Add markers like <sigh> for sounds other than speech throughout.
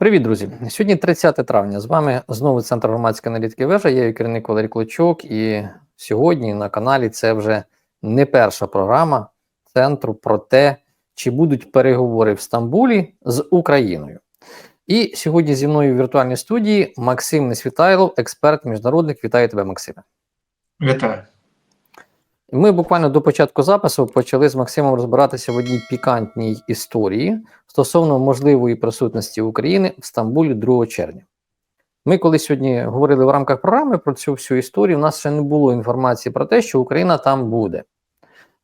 Привіт, друзі! Сьогодні 30 травня. З вами знову центр громадської аналітики вежа. Я її керівник Валерій Клочок. І сьогодні на каналі це вже не перша програма центру про те, чи будуть переговори в Стамбулі з Україною. І сьогодні зі мною в віртуальній студії Максим Несвітайлов, експерт міжнародник. Вітаю тебе, Максиме. Вітаю. Ми буквально до початку запису почали з Максимом розбиратися в одній пікантній історії стосовно можливої присутності України в Стамбулі 2 червня. Ми, коли сьогодні говорили в рамках програми про цю всю історію, у нас ще не було інформації про те, що Україна там буде.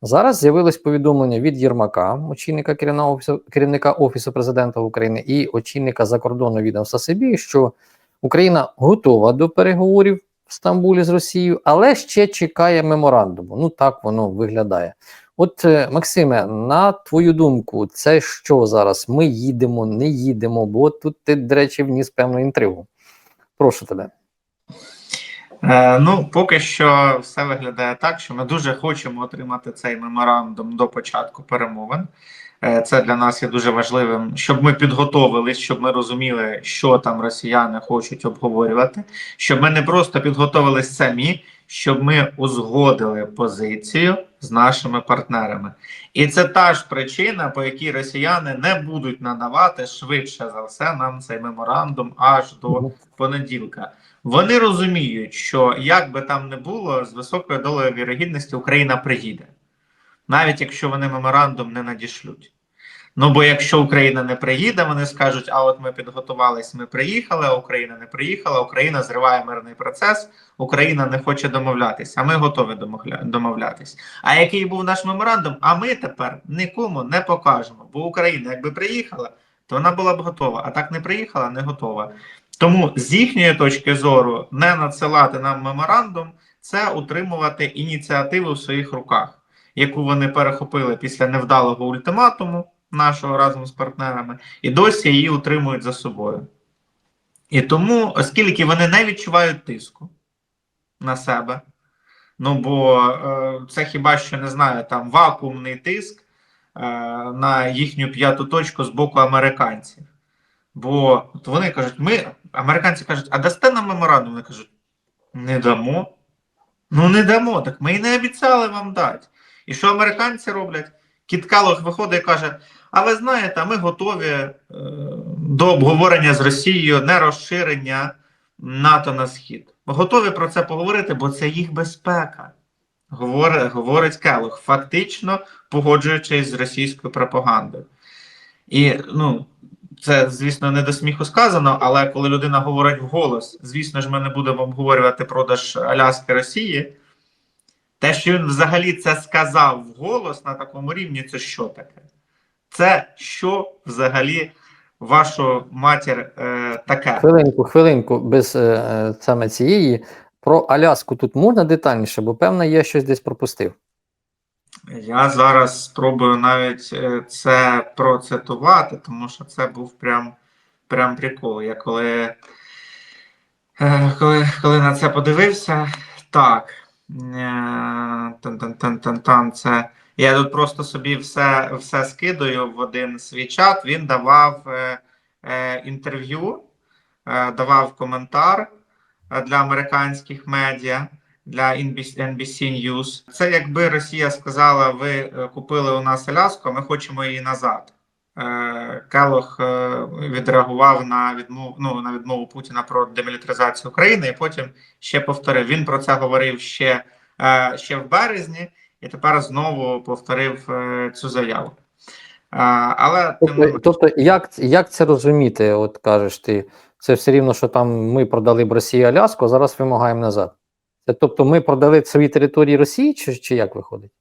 Зараз з'явилось повідомлення від Єрмака, очільника офісу, керівника Офісу президента України і очільника закордонного відомства Сибі, що Україна готова до переговорів в Стамбулі з Росією, але ще чекає меморандуму. Ну так воно виглядає. От, е, Максиме, на твою думку, це що зараз? Ми їдемо, не їдемо, бо тут ти, до речі, вніс певну інтригу. Прошу тебе. Е, ну, поки що все виглядає так, що ми дуже хочемо отримати цей меморандум до початку перемовин. Е, це для нас є дуже важливим, щоб ми підготовились, щоб ми розуміли, що там росіяни хочуть обговорювати, щоб ми не просто підготовились самі, щоб ми узгодили позицію з нашими партнерами. І це та ж причина, по якій росіяни не будуть надавати швидше за все нам цей меморандум аж до понеділка. Вони розуміють, що як би там не було, з високою долею вірогідності Україна приїде, навіть якщо вони меморандум не надішлють. Ну бо якщо Україна не приїде, вони скажуть: а от ми підготувались, ми приїхали, а Україна не приїхала, Україна зриває мирний процес, Україна не хоче домовлятися, а ми готові домовля- домовлятись. А який був наш меморандум? А ми тепер нікому не покажемо. Бо Україна, якби приїхала, то вона була б готова. А так не приїхала, не готова. Тому з їхньої точки зору не надсилати нам меморандум це утримувати ініціативу в своїх руках, яку вони перехопили після невдалого ультиматуму нашого разом з партнерами, і досі її утримують за собою. І тому, оскільки вони не відчувають тиску на себе, ну бо е, це хіба що не знаю, там вакуумний тиск е, на їхню п'яту точку з боку американців. Бо от вони кажуть, ми, американці кажуть, а дасте нам меморандум? Вони кажуть, не дамо. Ну, не дамо, так ми і не обіцяли вам дати. І що американці роблять? Кіт Келлог виходить і каже: А ви знаєте, ми готові е, до обговорення з Росією не розширення НАТО на схід. Готові про це поговорити, бо це їх безпека. Говорить, говорить Келлог, фактично погоджуючись з російською пропагандою. І ну, це, звісно, не до сміху сказано, але коли людина говорить вголос, звісно ж, ми не будемо обговорювати продаж Аляски Росії. Те, що він взагалі це сказав вголос на такому рівні, це що таке? Це що взагалі вашу матір е, таке? Хвилинку, хвилинку, без е, е, саме цієї. Про Аляску тут можна детальніше, бо певно, я щось десь пропустив. Я зараз спробую навіть е, це процитувати, тому що це був прям, прям прикол. Я коли, е, коли, коли на це подивився, так. Тан-тан-тан-тан-тан, це. Я тут просто собі все все скидаю в один свій чат. Він давав е, е, інтерв'ю, е, давав коментар е, для американських медіа, для NBC, NBC News. Це якби Росія сказала: ви е, купили у нас Аляску, ми хочемо її назад. Е, Келох е, відреагував на відмову ну, на відмову Путіна про демілітаризацію України, і потім ще повторив. Він про це говорив ще, е, ще в березні, і тепер знову повторив цю заяву. Але Тобто, тобто як, як це розуміти? От кажеш ти, це все рівно, що там ми продали б Росії Аляску, а зараз вимагаємо назад. Тобто ми продали свої території Росії, чи, чи як виходить?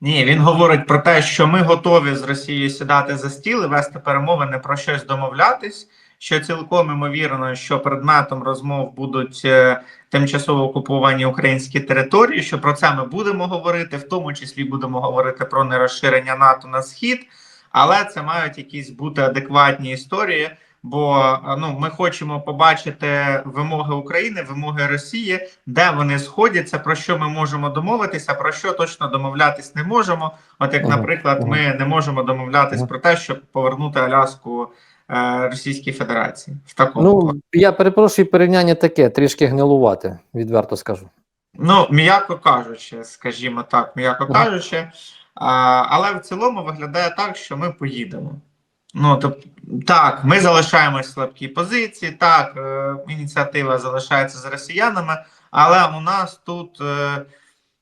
Ні, він говорить про те, що ми готові з Росією сідати за стіл і вести перемовини про щось домовлятись. Що цілком імовірно, що предметом розмов будуть е, тимчасово окуповані українські території. Що про це ми будемо говорити, в тому числі будемо говорити про нерозширення НАТО на схід, але це мають якісь бути адекватні історії. Бо ну ми хочемо побачити вимоги України, вимоги Росії, де вони сходяться, про що ми можемо домовитися, про що точно домовлятись не можемо. От як, наприклад, ми не можемо домовлятись про те, щоб повернути Аляску е, Російській Федерації. В такому Ну, я перепрошую, порівняння таке, трішки гнилувати, відверто скажу. Ну, м'яко кажучи, скажімо так, м'яко кажучи, а, але в цілому виглядає так, що ми поїдемо. Ну, тобто, так, ми залишаємось в слабкій позиції, так, е, ініціатива залишається з росіянами, але у нас тут е,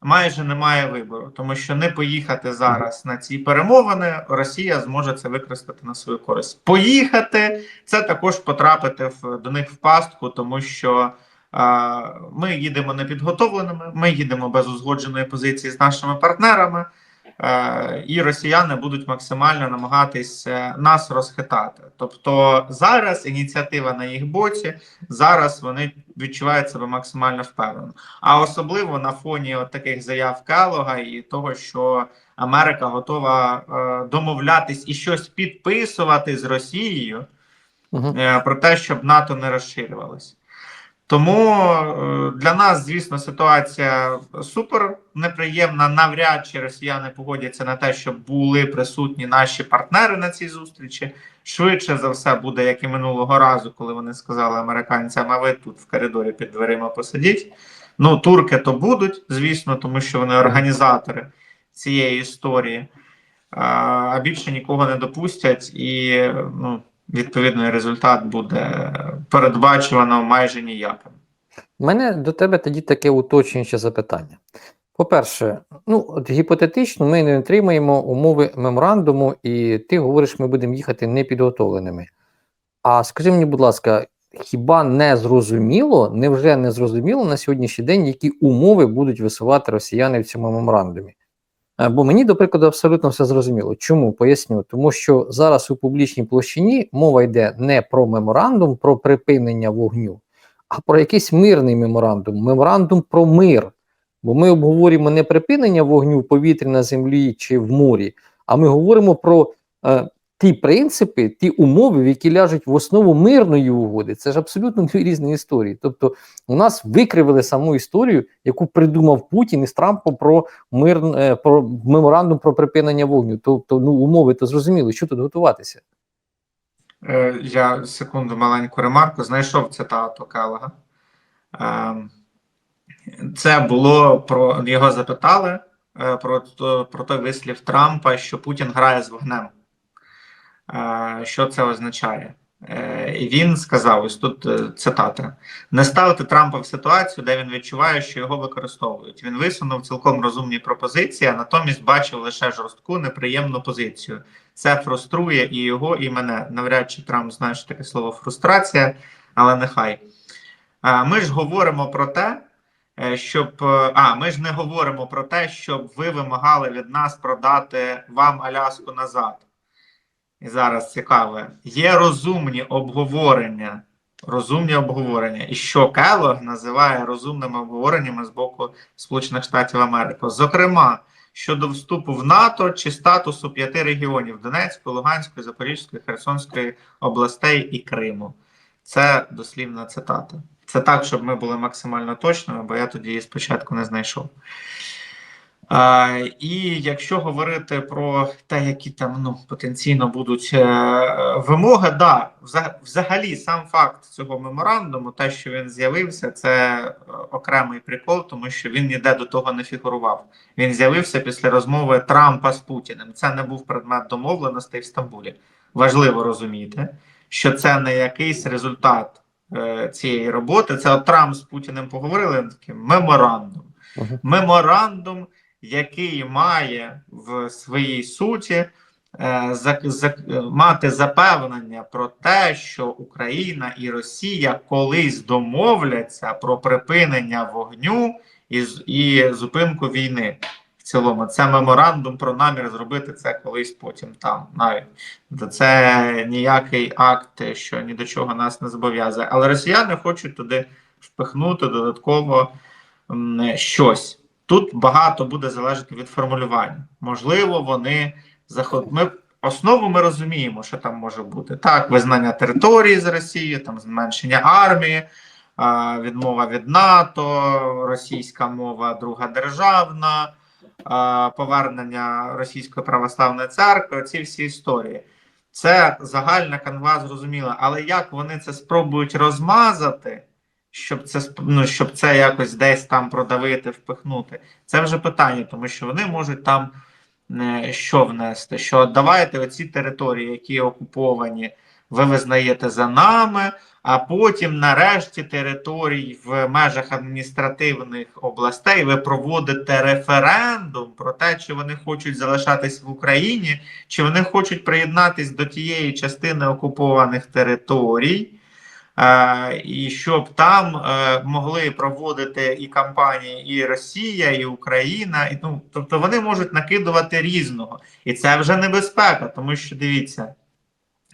майже немає вибору, тому що не поїхати зараз на ці перемовини, Росія зможе це використати на свою користь. Поїхати це також потрапити в, до них в пастку, тому що. А, Ми їдемо непідготовленими, ми їдемо без узгодженої позиції з нашими партнерами, е, і росіяни будуть максимально намагатись е, нас розхитати. Тобто зараз ініціатива на їх боці, зараз вони відчувають себе максимально впевнено. А особливо на фоні от таких заяв Келога і того, що Америка готова е, домовлятись і щось підписувати з Росією Угу. е, про те, щоб НАТО не розширювалось. Тому е, для нас, звісно, ситуація супер неприємна. Навряд чи росіяни погодяться на те, щоб були присутні наші партнери на цій зустрічі. Швидше за все буде, як і минулого разу, коли вони сказали американцям, а ви тут в коридорі під дверима посидіть. Ну, турки то будуть, звісно, тому що вони організатори цієї історії, а, більше нікого не допустять, і ну, відповідний результат буде передбачувано майже ніяким. У мене до тебе тоді таке уточнююче запитання. По-перше, ну от гіпотетично, ми не отримаємо умови меморандуму, і ти говориш, ми будемо їхати непідготовленими. А скажи мені, будь ласка, хіба не зрозуміло, невже не зрозуміло на сьогоднішній день, які умови будуть висувати росіяни в цьому меморандумі? Бо мені, до прикладу, абсолютно все зрозуміло. Чому? Поясню. Тому що зараз у публічній площині мова йде не про меморандум, про припинення вогню, а про якийсь мирний меморандум, меморандум про мир. Бо ми обговорюємо не припинення вогню в повітрі на землі чи в морі, а ми говоримо про е, ті принципи, ті умови, в які ляжуть в основу мирної угоди. Це ж абсолютно дві <laughs> різні історії. Тобто, у нас викривили саму історію, яку придумав Путін із Трампом про мир, е, про меморандум про припинення вогню. Тобто, ну умови то зрозуміло, що тут готуватися. Е, Я секунду маленьку ремарку. Знайшов цитату Келега. Ем, Це було про його запитали е, про, про той вислів Трампа, що Путін грає з вогнем. Що це означає? Е, І він сказав: ось тут е, цитата: не ставити Трампа в ситуацію, де він відчуває, що його використовують. Він висунув цілком розумні пропозиції, а натомість бачив лише жорстку неприємну позицію. Це фруструє і його, і мене. Навряд чи Трамп знає, таке слово фрустрація, але нехай. Ми ж говоримо про те, е, щоб. А, ми ж не говоримо про те, щоб ви вимагали від нас продати вам Аляску назад. І зараз цікаве. Є розумні обговорення. Розумні обговорення. І що Келлог називає розумними обговореннями з боку Сполучених Штатів Америки. Зокрема, щодо вступу в НАТО чи статусу п'яти регіонів Донецької, Луганської, Запорізької, Херсонської областей і Криму. Це дослівна цитата. Це так, щоб ми були максимально точними, бо я тоді її спочатку не знайшов. А, і якщо говорити про те, які там ну, потенційно будуть е, вимоги, да, вза- взагалі сам факт цього меморандуму, те, що він з'явився, це е, окремий прикол, тому що він ніде до того не фігурував. Він з'явився після розмови Трампа з Путіним. Це не був предмет домовленостей в Стамбулі. Важливо розуміти, що це не якийсь результат е, цієї роботи. Це от Трамп з Путіним поговорили. Він такий меморандум. Мгм. Меморандум, який має в своїй суті е, за, мати запевнення про те, що Україна і Росія колись домовляться про припинення вогню і, і зупинку війни. В цілому, це меморандум про намір зробити це колись потім там навіть. Це ніякий акт, що ні до чого нас не зобов'язує. Але росіяни хочуть туди впихнути додатково щось. Тут багато буде залежати від формулювання. Можливо, вони заход... Ми основу ми розуміємо, що там може бути. Так, визнання території з Росії, там зменшення армії, відмова від НАТО, російська мова, друга державна, повернення Російської православної церкви. Ці всі історії. це загальна канва зрозуміла. Але як вони це спробують розмазати, щоб це ну, щоб це якось десь там продавити, впихнути, це вже питання, тому що вони можуть там е, що внести? Що давайте оці території, які окуповані, ви визнаєте за нами, а потім, нарешті, територій в межах адміністративних областей ви проводите референдум про те, чи вони хочуть залишатись в Україні, чи вони хочуть приєднатись до тієї частини окупованих територій. Е, і щоб там е, могли проводити і кампанії і Росія, і Україна, і ну тобто вони можуть накидувати різного, і це вже небезпека, тому що дивіться,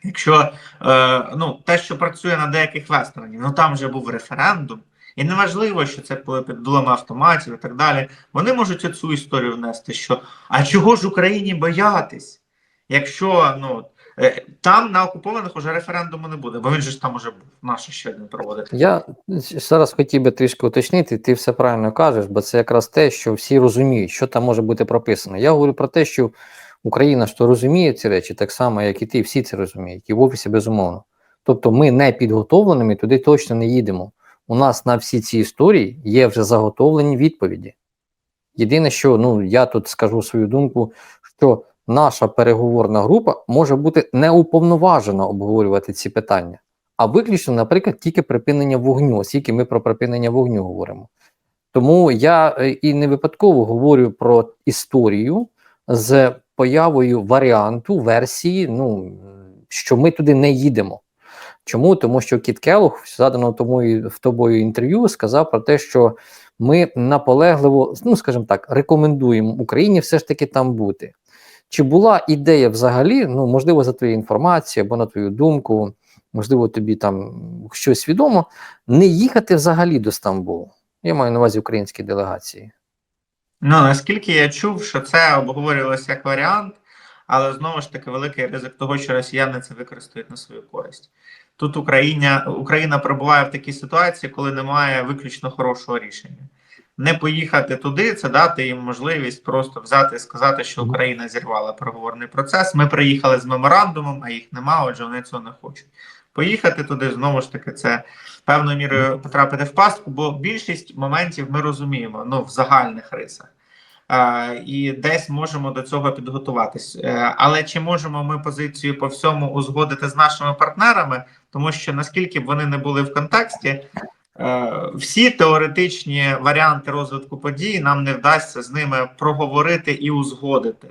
якщо е, ну те, що працює на деяких вестернів, ну там вже був референдум, і неважливо, що це було під дулами автоматів і так далі. Вони можуть оцю історію внести, що а чого ж Україні боятись, якщо ну. Е, Там на окупованих уже референдуму не буде, бо він же ж там уже був. Ще один проводити. Я зараз хотів би трішки уточнити, ти все правильно кажеш, бо це якраз те, що всі розуміють, що там може бути прописано. Я говорю про те, що Україна що розуміє ці речі, так само, як і ти, всі це розуміють, і в офісі безумовно. Тобто ми не підготовленими туди точно не їдемо. У нас на всі ці історії є вже заготовлені відповіді. Єдине, що ну я тут скажу свою думку, що наша переговорна група може бути не уповноважена обговорювати ці питання, а виключно, наприклад, тільки припинення вогню, оскільки ми про припинення вогню говоримо. Тому я е, і не випадково говорю про історію з появою варіанту версії, ну що ми туди не їдемо. Чому? Тому що Кіт Келлог в заданому тому в тобою інтерв'ю сказав про те, що ми наполегливо, ну скажімо так, рекомендуємо Україні все ж таки там бути. Чи була ідея взагалі, ну можливо, за твою інформацію або на твою думку, можливо, тобі там щось відомо, не їхати взагалі до Стамбулу? Я маю на увазі українські делегації. Ну наскільки я чув, що це обговорювалося як варіант, але знову ж таки великий ризик того, що росіяни це використають на свою користь. Тут Україна Україна перебуває в такій ситуації, коли немає виключно хорошого рішення. Не поїхати туди, це дати їм можливість просто взяти і сказати, що Україна зірвала переговорний процес. Ми приїхали з меморандумом, а їх нема, отже, вони цього не хочуть. Поїхати туди знову ж таки це певною мірою потрапити в пастку, бо більшість моментів ми розуміємо ну в загальних рисах. Е, і десь можемо до цього підготуватись. Е, але чи можемо ми позицію по всьому узгодити з нашими партнерами? Тому що наскільки б вони не були в контексті, всі теоретичні варіанти розвитку подій нам не вдасться з ними проговорити і узгодити.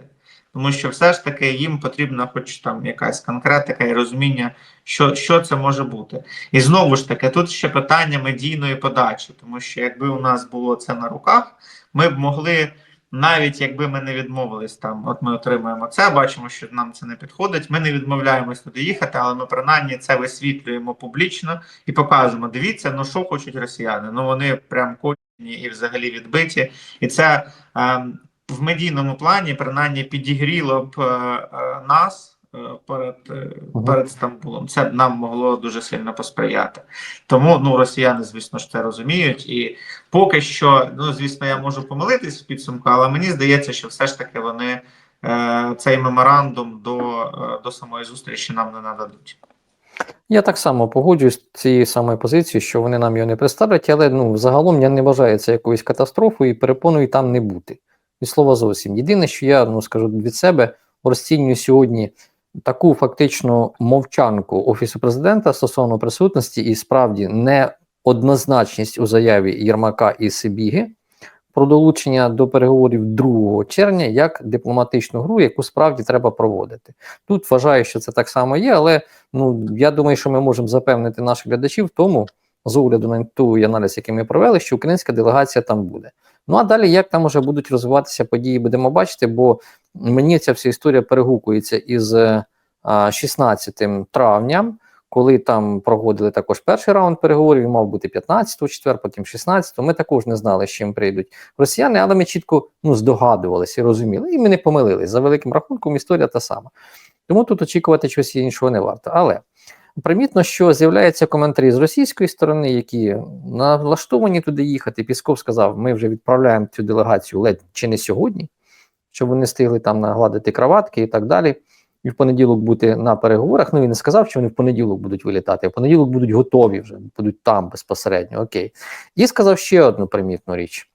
Тому що все ж таки їм потрібна, хоч там якась конкретика і розуміння, що що це може бути. І знову ж таки, тут ще питання медійної подачі, тому що якби у нас було це на руках, ми б могли навіть якби ми не відмовились там, от ми отримуємо це, бачимо, що нам це не підходить. Ми не відмовляємось туди їхати, але ми принаймні це висвітлюємо публічно і показуємо. Дивіться, ну що хочуть росіяни. Ну вони прям кочені і взагалі відбиті, і це е, в медійному плані принаймні підігріло б е, е, нас. Е, Перед е, перед Стамбулом це нам могло дуже сильно посприяти. Тому ну росіяни, звісно ж, це розуміють, і поки що, ну звісно, я можу помилитись в підсумку, але мені здається, що все ж таки вони е, цей меморандум до, до самої зустрічі нам не нададуть. Я так само погоджуюсь з цією самою позицією, що вони нам його не представлять, але ну загалом я не вважаю це якоюсь катастрофою і перепоную там не бути. Від слова зовсім. Єдине, що я ну скажу від себе, розцінюю сьогодні таку фактично мовчанку офісу президента стосовно присутності і справді неоднозначність у заяві Єрмака і Сибіги про долучення до переговорів 2 червня як дипломатичну гру, яку справді треба проводити. Тут вважаю, що це так само є, але ну я думаю, що ми можемо запевнити наших глядачів в тому, з огляду на той аналіз, який ми провели, що українська делегація там буде. Ну а далі як там уже будуть розвиватися події, будемо бачити, бо мені ця вся історія перегукується із 16 травня, коли там проводили також перший раунд переговорів, мав бути 15-го, четвер, потім 16 Ми також не знали, з чим прийдуть росіяни, але ми чітко ну, здогадувалися і розуміли. І ми не помилились. За великим рахунком історія та сама. Тому тут очікувати чогось іншого не варто. Але примітно, що з'являються коментарі з російської сторони, які налаштовані туди їхати. Пісков сказав: ми вже відправляємо цю делегацію ледь чи не сьогодні, щоб вони встигли там нагладити краватки і так далі. і в понеділок бути на переговорах. Ну він не сказав, що вони в понеділок будуть вилітати, а в понеділок будуть готові вже, будуть там безпосередньо. Окей. І сказав ще одну примітну річ.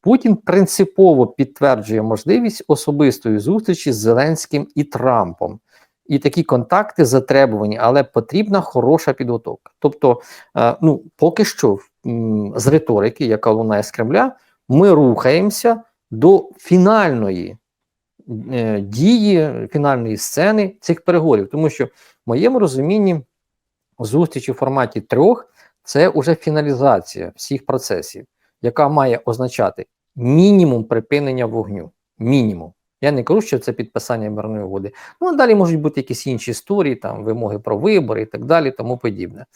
Путін принципово підтверджує можливість особистої зустрічі з Зеленським і Трампом. І такі контакти затребувані, але потрібна хороша підготовка. Тобто, е, ну поки що з риторики, яка лунає з Кремля, ми рухаємося до фінальної е, дії, фінальної сцени цих переговорів. Тому що в моєму розумінні зустрічі в форматі трьох це вже фіналізація всіх процесів, яка має означати мінімум припинення вогню. Мінімум. Я не кажу, що це підписання мирної угоди. Ну а далі можуть бути якісь інші історії, там вимоги про вибори і так далі, тому подібне.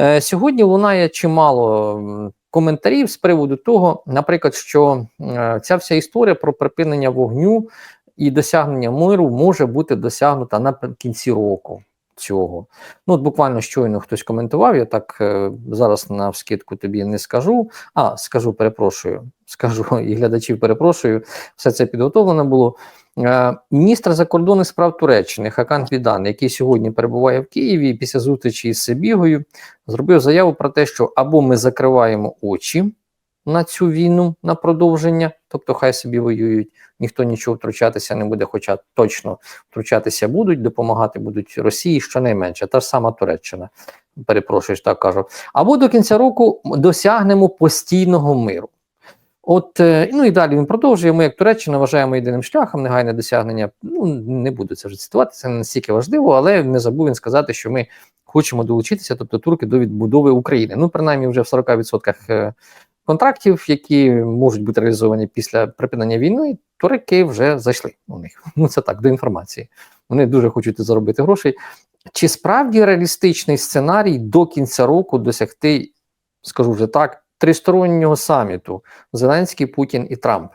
Е, сьогодні лунає чимало коментарів з приводу того, наприклад, що е, ця вся історія про припинення вогню і досягнення миру може бути досягнута наприкінці року цього. Ну, от буквально щойно хтось коментував, я так е, зараз на вскидку тобі не скажу. А, скажу, перепрошую, <laughs> скажу і глядачів перепрошую, все це підготовлено було. Е, Міністр закордонних справ Туреччини Хакан Фідан, який сьогодні перебуває в Києві після зустрічі із Сибігою, зробив заяву про те, що або ми закриваємо очі на цю війну на продовження, тобто хай собі воюють, ніхто нічого втручатися не буде, хоча точно втручатися будуть, допомагати будуть Росії щонайменше, та ж сама Туреччина. Перепрошую, так кажу. Або до кінця року досягнемо постійного миру. От, е, ну і далі він продовжує. Ми, як Туреччина, вважаємо єдиним шляхом негайне досягнення. Ну не буду це вже цитувати, це не настільки важливо, але не забув він сказати, що ми хочемо долучитися, тобто турки, до відбудови України. Ну, принаймні, вже в 40% е, контрактів, які можуть бути реалізовані після припинення війни, турки вже зайшли у них. <laughs> Ну це так, до інформації. Вони дуже хочуть заробити грошей. Чи справді реалістичний сценарій до кінця року досягти, скажу вже так, тристороннього саміту Зеленський, Путін і Трамп?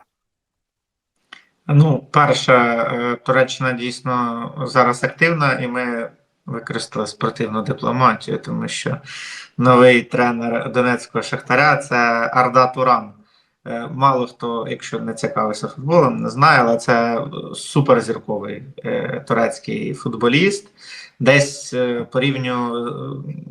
Ну, перше, е, Туреччина дійсно зараз активна, і ми використали спортивну дипломатію, тому що новий тренер Донецького Шахтаря це Арда Туран. Е, Мало хто, якщо не цікавився футболом, не знає, але це суперзірковий е, турецький футболіст. Десь е, по рівню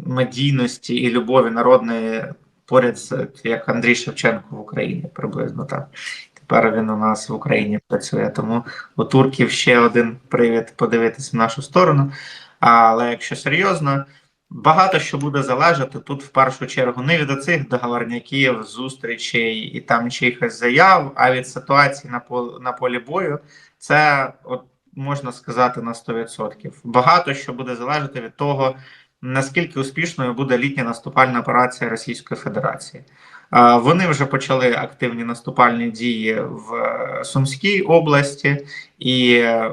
медійності і любові народної поряд з як Андрій Шевченко в Україні, приблизно так. Тепер він у нас в Україні працює. Тому у турків ще один привід подивитися в нашу сторону. Але якщо серйозно, багато що буде залежати тут в першу чергу не від оцих договорняків, зустрічей і там чиїхось заяв, а від ситуації на полі, на полі бою. Це от можна сказати на 100%. Багато що буде залежати від того, наскільки успішною буде літня наступальна операція Російської Федерації. Вони вже почали активні наступальні дії в е, Сумській області, і е,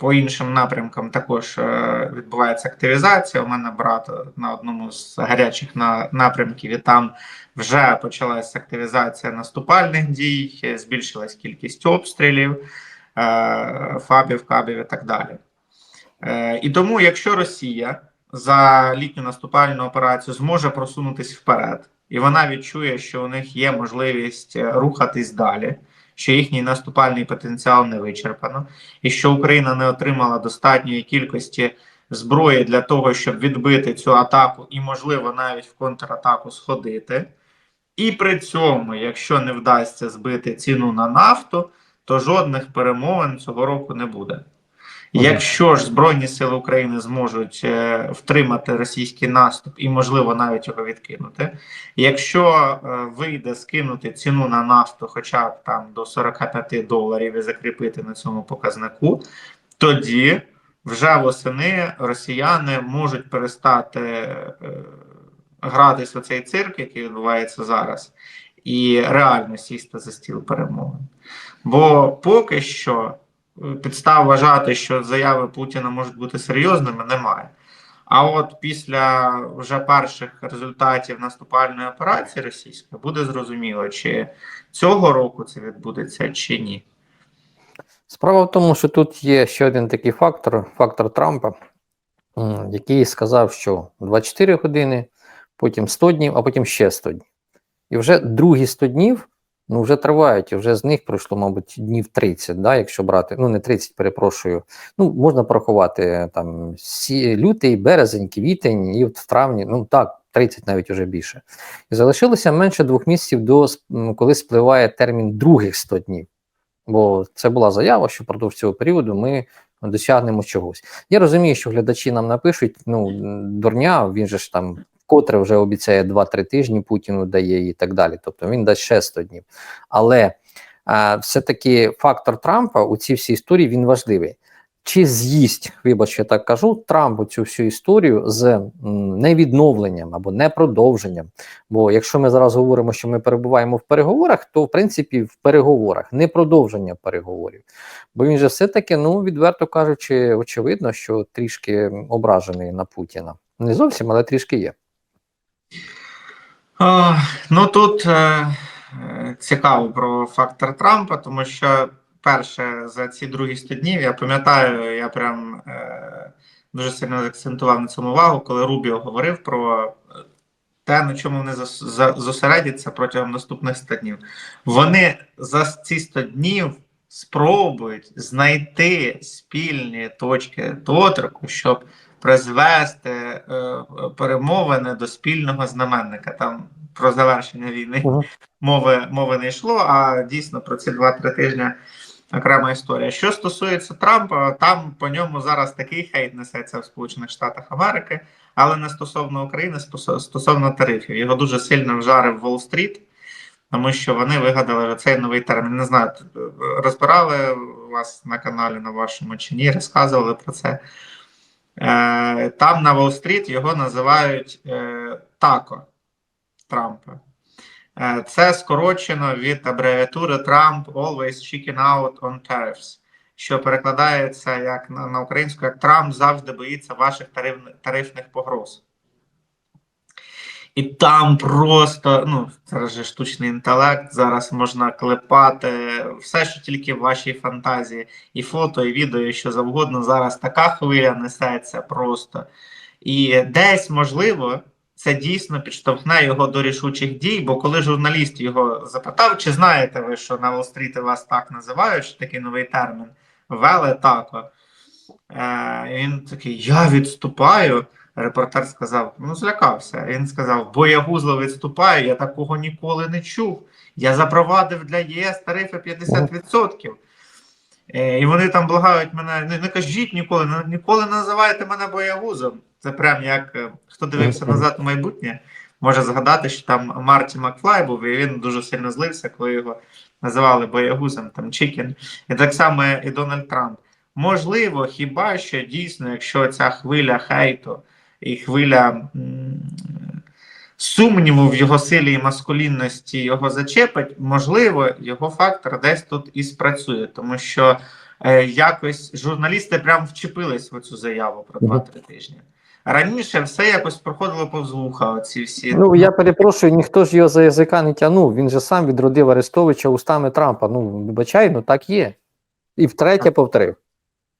по іншим напрямкам також е, відбувається активізація. У мене брат на одному з гарячих напрямків, і там вже почалася активізація наступальних дій, е, збільшилась кількість обстрілів, е, фабів, кабів і так далі. Е, І тому, якщо Росія за літню наступальну операцію зможе просунутись вперед, і вона відчує, що у них є можливість е, рухатись далі, що їхній наступальний потенціал не вичерпано, і що Україна не отримала достатньої кількості зброї для того, щоб відбити цю атаку, і, можливо, навіть в контратаку сходити. І при цьому, якщо не вдасться збити ціну на нафту, то жодних перемовин цього року не буде. Якщо ж Збройні Сили України зможуть е, втримати російський наступ і, можливо, навіть його відкинути, якщо е, вийде скинути ціну на нафту хоча б там до 45 доларів і закріпити на цьому показнику, тоді вже восени росіяни можуть перестати е, гратись у цей цирк, який відбувається зараз, і реально сісти за стіл перемовин. Бо поки що підстав вважати, що заяви Путіна можуть бути серйозними, немає. А от після вже перших результатів наступальної операції російської буде зрозуміло, чи цього року це відбудеться, чи ні. Справа в тому, що тут є ще один такий фактор фактор Трампа, який сказав, що 24 години, потім 100 днів, а потім ще 100 днів. І вже другі 100 днів ну вже тривають, і вже з них пройшло, мабуть, днів 30, да, якщо брати, ну не 30, перепрошую. Ну, можна порахувати там сі, лютий, березень, квітень, і в травні, ну так, 30 навіть уже більше. І залишилося менше двох місяців до коли спливає термін других 100 днів. Бо це була заява, що впродовж цього періоду ми досягнемо чогось. Я розумію, що глядачі нам напишуть: ну, дурня, він же ж там вкотре вже обіцяє 2-3 тижні Путіну дає і так далі. Тобто він дасть ще 100 днів. Але а, все-таки фактор Трампа у цій всій історії він важливий. Чи з'їсть, вибач, я так кажу, Трамп цю всю історію з невідновленням або непродовженням? Бо якщо ми зараз говоримо, що ми перебуваємо в переговорах, то в принципі в переговорах не продовження переговорів. Бо він же все-таки, ну відверто кажучи, очевидно, що трішки ображений на Путіна. Не зовсім, але трішки є. Ну тут е, е, цікаво про фактор Трампа, тому що перше за ці другі 100 днів я пам'ятаю, я прям е, дуже сильно акцентував на цьому увагу, коли Рубіо говорив про те, на чому вони зосередяться протягом наступних 100 днів. Вони за ці 100 днів спробують знайти спільні точки доторку, щоб призвести е, перемовини до спільного знаменника. Там про завершення війни мови, мови не йшло, а дійсно про ці 2-3 тижні окрема історія. Що стосується Трампа, там по ньому зараз такий хейт несеться в Сполучених Штатах Америки, але не стосовно України, стосовно тарифів. Його дуже сильно вжарив Уолл-стріт, тому що вони вигадали цей новий термін. Не знаю, розбирали вас на каналі на вашому чи ні, розказували про це. Е, Там на Уолл-стріт його називають е, тако Трампа. Е, Це скорочено від абревіатури Trump always chicken out on tariffs, що перекладається як на, українську, як Трамп завжди боїться ваших тариф- тарифних погроз. І там просто, ну, це ж штучний інтелект, зараз можна клепати все, що тільки в вашій фантазії, і фото, і відео, і що завгодно. Зараз така хвиля несеться просто. І десь, можливо, це дійсно підштовхне його до рішучих дій, бо коли журналіст його запитав, чи знаєте ви, що на Уолл-стріті вас так називають, що такий новий термін, веле тако. Е, він такий: Я відступаю. Репортер сказав: ну, злякався. Він сказав: боягузло відступаю, я такого ніколи не чув. Я запровадив для ЄС тарифи 50%. Е, і вони там благають мене, не, не кажіть ніколи, ніколи не називайте мене боягузом. Це прям як е, хто дивився назад у майбутнє, може згадати, що там Марті Макфлай був, і він дуже сильно злився, коли його називали боягузом, там Чікен. І так само і Дональд Трамп. Можливо, хіба що дійсно, якщо ця хвиля хейту і хвиля сумніву в його силі і маскулінності його зачепить, можливо, його фактор десь тут і спрацює, тому що е, якось журналісти прям вчепились в цю заяву про 2-3 тижні. Раніше все якось проходило повз вуха, оці всі. Ну я перепрошую, ніхто ж його за язика не тягнув. Він же сам відродив Арестовича устами Трампа. Ну, вибачай, ну так є. І втретє повторив.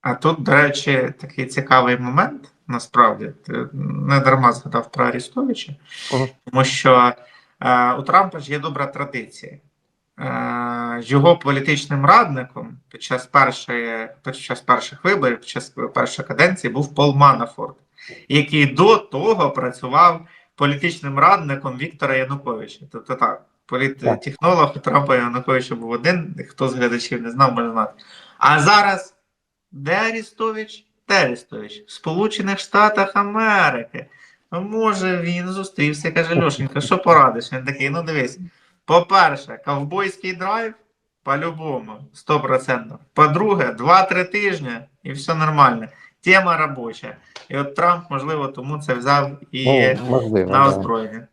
А тут, до речі, такий цікавий момент, насправді, ти не дарма згадав про Арістовича, Ага. тому що е, у Трампа ж є добра традиція. Е, його політичним радником під час першої, під час перших виборів, під час першої каденції був Пол Манафорт, який до того працював політичним радником Віктора Януковича. Тобто так, політтехнолог Трампа Януковича був один, хто з глядачів не знав, може знати. А зараз де Арістович? Де В Сполучених Штатах Америки. Ну, може, він зустрівся і каже: Льошенька, що порадиш? Він такий, ну дивись. По-перше, ковбойський драйв по-любому, 100%. По-друге, 2-3 тижні і все нормально. Тема робоча. І от Трамп, можливо, тому це взяв і Ну, можливо, на да.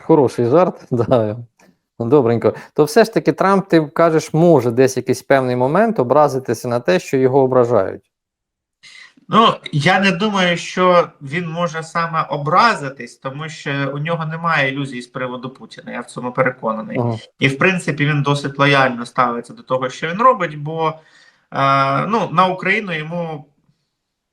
Хороший жарт, <laughs> да. Ну, Добренько. То все ж таки Трамп, ти кажеш, може десь якийсь певний момент образитися на те, що його ображають. Ну, я не думаю, що він може саме образитись, тому що у нього немає ілюзій з приводу Путіна. Я в цьому переконаний. Ага. І в принципі він досить лояльно ставиться до того, що він робить, бо е, ну, на Україну йому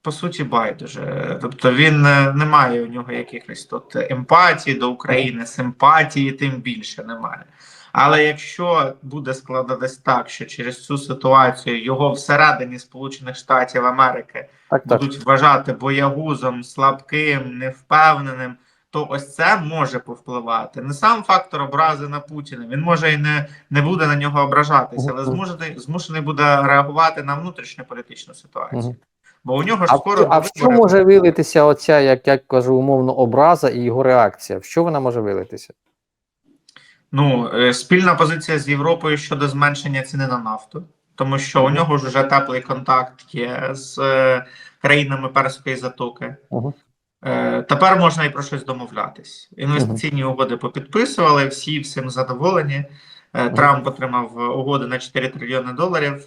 по суті байдуже. Тобто він е, не має у нього якихось тут емпатії до України, симпатії, тим більше немає. Але якщо буде складатись так, що через цю ситуацію його всередині Сполучених Штатів Америки Так, так. будуть вважати боягузом, слабким, невпевненим, то ось це може повпливати. Не сам фактор образи на Путіна. Він може і не, не буде на нього ображатися, але змушений, змушений буде реагувати на внутрішню політичну ситуацію. Бо у нього ж А, скоро а в що може вилитися оця, як я кажу, умовно, образа і його реакція? В що вона може вилитися? Ну, е, спільна позиція з Європою щодо зменшення ціни на нафту, тому що у нього ж вже теплий контакт є з е, країнами Перської затоки. Е, Тепер можна і про щось домовлятись. Інвестиційні угоди попідписували, всі всім задоволені. Трамп отримав угоди на 4 трильйони доларів.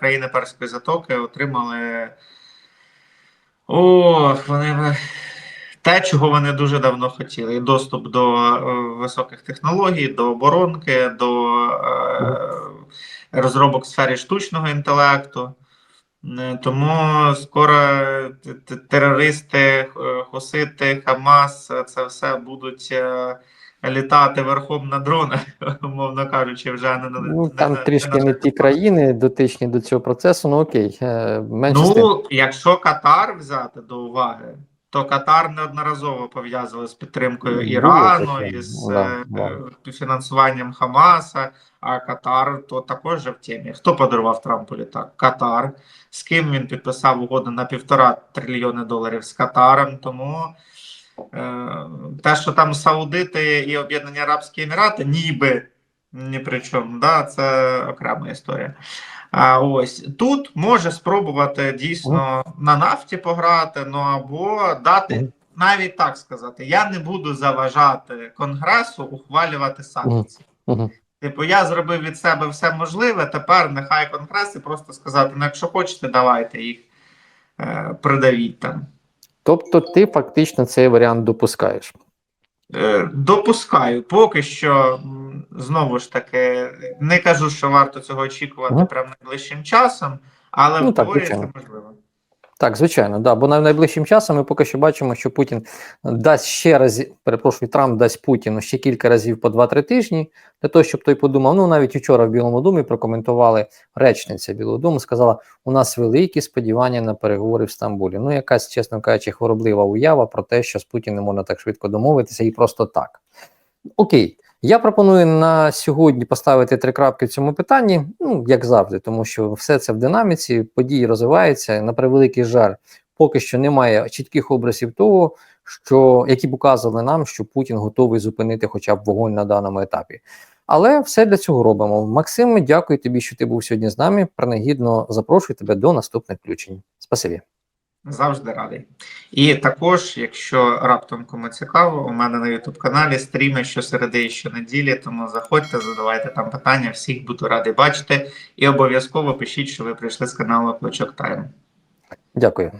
Країни Перської затоки отримали. Ох, вони те, чого вони дуже давно хотіли: і доступ до е, високих технологій, до оборонки, до е, розробок в сфері штучного інтелекту. Е, Тому скоро терористи, хусити, Хамас, це все будуть літати верхом на дронах, <laughs> умовно кажучи, вже не на Ну, там на- трішки на не ті країни дотичні до цього процесу, ну окей, менше. Ну, якщо Катар взяти до уваги, то Катар неодноразово пов'язували з підтримкою Ірану і з да, е, да. фінансуванням Хамаса. А Катар то також же в темі. Хто подарував Трампу літак? Катар. З ким він підписав угоду на півтора трильйони доларів з Катаром. Тому е, те, що там Саудити і Об'єднані Арабські Емірати, ніби ні при чому, да, це окрема історія. А ось тут може спробувати дійсно на нафті пограти, ну або дати, навіть так сказати, я не буду заважати Конгресу ухвалювати санкції. Типу, я зробив від себе все можливе. Тепер нехай Конгрес і просто сказати: ну, якщо хочете, давайте їх е, придавіть там. Тобто ти фактично цей варіант допускаєш. Е, Допускаю, поки що знову ж таки не кажу, що варто цього очікувати прямо найближчим часом, але Ну, в так, теорії це можливо. Так, звичайно, да. Бо на найближчим часом ми поки що бачимо, що Путін дасть ще раз, перепрошую, Трамп дасть Путіну ще кілька разів по 2-3 тижні, для того, щоб той подумав. Ну, навіть вчора в Білому домі прокоментували речниця Білого Дому, сказала: у нас великі сподівання на переговори в Стамбулі. Ну, якась, чесно кажучи, хвороблива уява про те, що з Путіним можна так швидко домовитися і просто так. Окей. Я пропоную на сьогодні поставити три крапки в цьому питанні, ну як завжди, тому що все це в динаміці, події розвиваються. На превеликий жаль, поки що немає чітких образів того, що які б указували нам, що Путін готовий зупинити хоча б вогонь на даному етапі. Але все для цього робимо. Максим, дякую тобі, що ти був сьогодні з нами. Принагідно запрошую тебе до наступних включень. Спасибі. Завжди радий. І також, якщо раптом кому цікаво, у мене на YouTube каналі стріми щосереди і щонеділі, тому заходьте, задавайте там питання, всіх буду радий бачити. І обов'язково пишіть, що ви прийшли з каналу Клочок Тайм. Дякую.